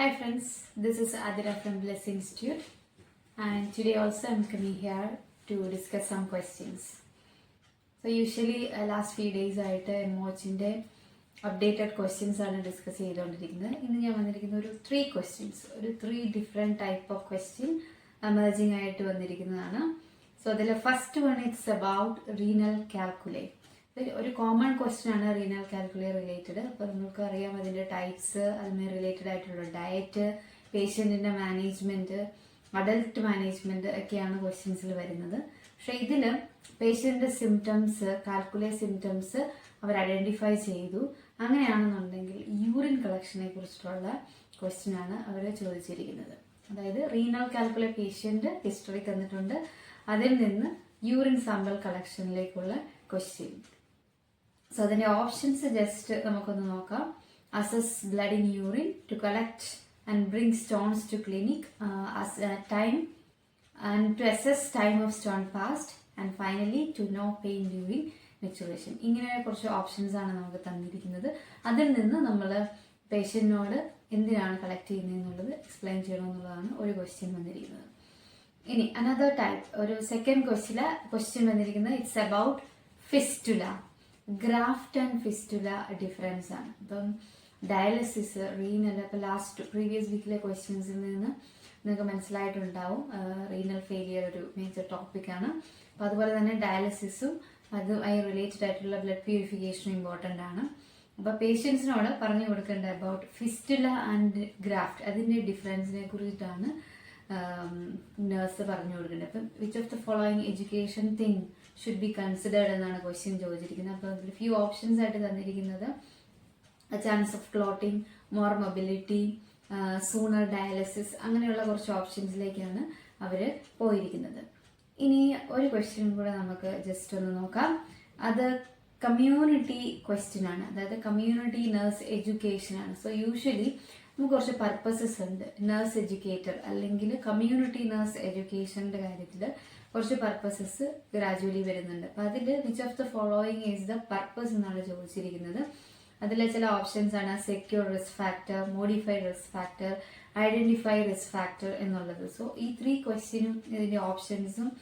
Hi friends, this is Adira from Bliss Institute. And today also I'm coming here to discuss some questions. So usually uh, last few days ആയിട്ട് മോച്ചിന്റെ updated questions ആണ് discuss ചെയ്തുകൊണ്ടിരിക്കുന്നത്. ഇന്ന് ഞാൻ വന്നിരിക്കുന്ന ഒരു three questions ഒരു three different type of question emerging ആയിട്ട് വന്നിരിക്കുന്നതാണ്. സോ അതിൽ first one it's about renal calculi ഒരു കോമൺ ക്വസ്റ്റ്യൻ ആണ് റീനൽ കാൽക്കുലേ റിലേറ്റഡ് അപ്പോൾ നിങ്ങൾക്ക് അറിയാം അതിന്റെ ടൈപ്സ് അതുമായി റിലേറ്റഡ് ആയിട്ടുള്ള ഡയറ്റ് പേഷ്യന്റിന്റെ മാനേജ്മെന്റ് അഡൽട്ട് മാനേജ്മെന്റ് ഒക്കെയാണ് ക്വസ്റ്റ്യൻസിൽ വരുന്നത്. പക്ഷെ ഇതിൽ പേഷ്യന്റിന്റെ സിംറ്റംസ് കാൽക്കുലേ സിംറ്റംസ് അവർ ഐഡന്റിഫൈ ചെയ്തു. അങ്ങനെയാണെന്നുണ്ടെങ്കിൽ യൂറിൻ കളക്ഷനെ കുറിച്ചിട്ടുള്ള ക്വസ്റ്റ്യൻ ആണ് അവർ ചോദിച്ചിരിക്കുന്നത്. അതായത് റീനൽ കാൽക്കുലേ പേഷ്യന്റ് ഹിസ്റ്ററി തന്നിട്ടുണ്ട്. അതിൽ നിന്ന് യൂറിൻ സാമ്പിൾ കളക്ഷനിലേക്കുള്ള ക്വസ്റ്റ്യൻ സോ അതിന്റെ ഓപ്ഷൻസ് ജസ്റ്റ് നമുക്കൊന്ന് നോക്കാം. Assess blood in urine to collect and bring stones to clinic time and to assess time of stone past and finally to know pain during micturition ഇങ്ങനെ കുറച്ച് options ആണ് നമുക്ക് തന്നിരിക്കുന്നത്. അതിൽ നിന്ന് നമ്മൾ പേഷ്യന്റിനോട് എന്തിനാണ് കളക്ട് ചെയ്യുന്നതെന്നുള്ളത് എക്സ്പ്ലെയിൻ ചെയ്യണമെന്നുള്ളതാണ് ഒരു ക്വസ്റ്റ്യൻ വന്നിരിക്കുന്നത്. ഇനി അനദർ ടൈപ്പ് ഒരു സെക്കൻഡ് ക്വസ്റ്റില ക്വസ്റ്റ്യൻ വന്നിരിക്കുന്നത് it's about fistula graft and fistula difference ആണ്. ഇപ്പം ഡയാലിസിസ് റീനൽ ഇപ്പം ലാസ്റ്റ് പ്രീവിയസ് വീക്കിലെ ക്വസ്റ്റ്യൻസിൽ നിന്ന് നിങ്ങൾക്ക് മനസ്സിലായിട്ടുണ്ടാവും. റീനൽ ഫെയിലിയർ ഒരു മേജർ ടോപ്പിക്കാണ് അപ്പൊ അതുപോലെ തന്നെ ഡയാലിസിസും അതുമായി റിലേറ്റഡ് ആയിട്ടുള്ള ബ്ലഡ് പ്യൂരിഫിക്കേഷനും ഇമ്പോർട്ടന്റ് ആണ്. അപ്പോൾ പേഷ്യൻസിനോട് പറഞ്ഞു കൊടുക്കേണ്ട അബൌട്ട് ഫിസ്റ്റുല ആൻഡ് ഗ്രാഫ്റ്റ് അതിന്റെ ഡിഫറൻസിനെ കുറിച്ചിട്ടാണ് നേഴ്സ് പറഞ്ഞു കൊടുക്കുന്നുണ്ട്. അപ്പം which of the following education thing should be considered എന്നാണ് ക്വസ്റ്റ്യൻ ചോദിച്ചിരിക്കുന്നത്. അപ്പോൾ അതിൽ ഫ്യൂ ഓപ്ഷൻസ് ആയിട്ട് തന്നിരിക്കുന്നത് chance of clotting more mobility sooner dialysis അങ്ങനെയുള്ള കുറച്ച് ഓപ്ഷൻസിലേക്കാണ് അവർ പോയിരിക്കുന്നത്. ഇനി ഒരു ക്വസ്റ്റ്യൻ കൂടെ നമുക്ക് ജസ്റ്റ് ഒന്ന് നോക്കാം. അത് കമ്മ്യൂണിറ്റി ക്വസ്റ്റ്യൻ ആണ്. അതായത് കമ്മ്യൂണിറ്റി നഴ്സ് എഡ്യൂക്കേഷൻ ആണ്. സോ യൂഷ്വലി നമുക്ക് കുറച്ച് പർപ്പസസ് ഉണ്ട്. നഴ്സ് എഡ്യൂക്കേറ്റർ അല്ലെങ്കിൽ കമ്മ്യൂണിറ്റി നഴ്സ് എഡ്യൂക്കേഷന്റെ കാര്യത്തിൽ കുറച്ച് പർപ്പസസ് ഗ്രാജുവലി വരുന്നുണ്ട്. അപ്പം അതിൽ which of the following is the purpose എന്നാണ് ചോദിച്ചിരിക്കുന്നത്. അതിലെ ചില ഓപ്ഷൻസ് ആണ്. Secure risk factor modified risk factor identify risk factor എന്നുള്ളത്. സോ ഈ ത്രീ ക്വസ്റ്റ്യനും ഇതിന്റെ ഓപ്ഷൻസും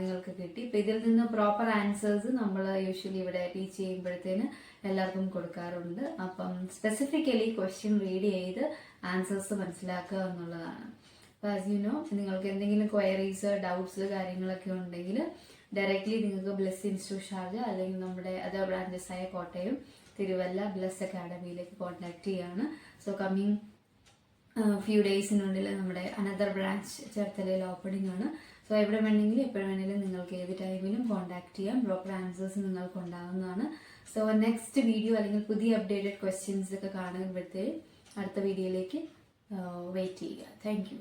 നിങ്ങൾക്ക് കിട്ടി. ഇപ്പൊ ഇതിൽ നിന്ന് പ്രോപ്പർ ആൻസേഴ്സ് നമ്മൾ യൂഷ്വലി ഇവിടെ ടീച്ച് ചെയ്യുമ്പോഴത്തേന് എല്ലാവർക്കും കൊടുക്കാറുണ്ട്. അപ്പം സ്പെസിഫിക്കലി ക്വസ്റ്റ്യൻ റീഡ് ചെയ്ത് ആൻസേഴ്സ് മനസ്സിലാക്കുക എന്നുള്ളതാണ്. അപ്പോൾ ആസ് യു നോ നിങ്ങൾക്ക് എന്തെങ്കിലും ക്വയറീസ് ഡൗട്ട്സ് കാര്യങ്ങളൊക്കെ ഉണ്ടെങ്കിൽ ഡയറക്റ്റ്ലി നിങ്ങൾക്ക് ബ്ലസ് ഇൻസ്റ്റിറ്റ്യൂട്ട് ഷാർജ അല്ലെങ്കിൽ നമ്മുടെ അതർ ബ്രാഞ്ചസ് ആയ കോട്ടയം തിരുവല്ല ബ്ലസ് അക്കാഡമിയിലേക്ക് കോൺടാക്ട് ചെയ്യാണ്. സോ കമ്മിങ് ഫ്യൂ ഡേയ്സിനുള്ളിൽ നമ്മുടെ അനദർ ബ്രാഞ്ച് ചേർത്തലയിൽ ഓപ്പണിംഗ് ആണ്. സോ എവിടെ വേണമെങ്കിലും എപ്പോഴും വേണമെങ്കിലും നിങ്ങൾക്ക് ഏത് ടൈമിലും കോൺടാക്ട് ചെയ്യാം. പ്രോപ്പർ ആൻസേഴ്സ് നിങ്ങൾക്ക് ഉണ്ടാകുന്നതാണ് സോ നെക്സ്റ്റ് വീഡിയോ അല്ലെങ്കിൽ പുതിയ അപ്ഡേറ്റഡ് ക്വസ്റ്റ്യൻസ് ഒക്കെ കാണുമ്പോഴത്തേക്കും അടുത്ത വീഡിയോയിലേക്ക് വെയിറ്റ് ചെയ്യുക. താങ്ക്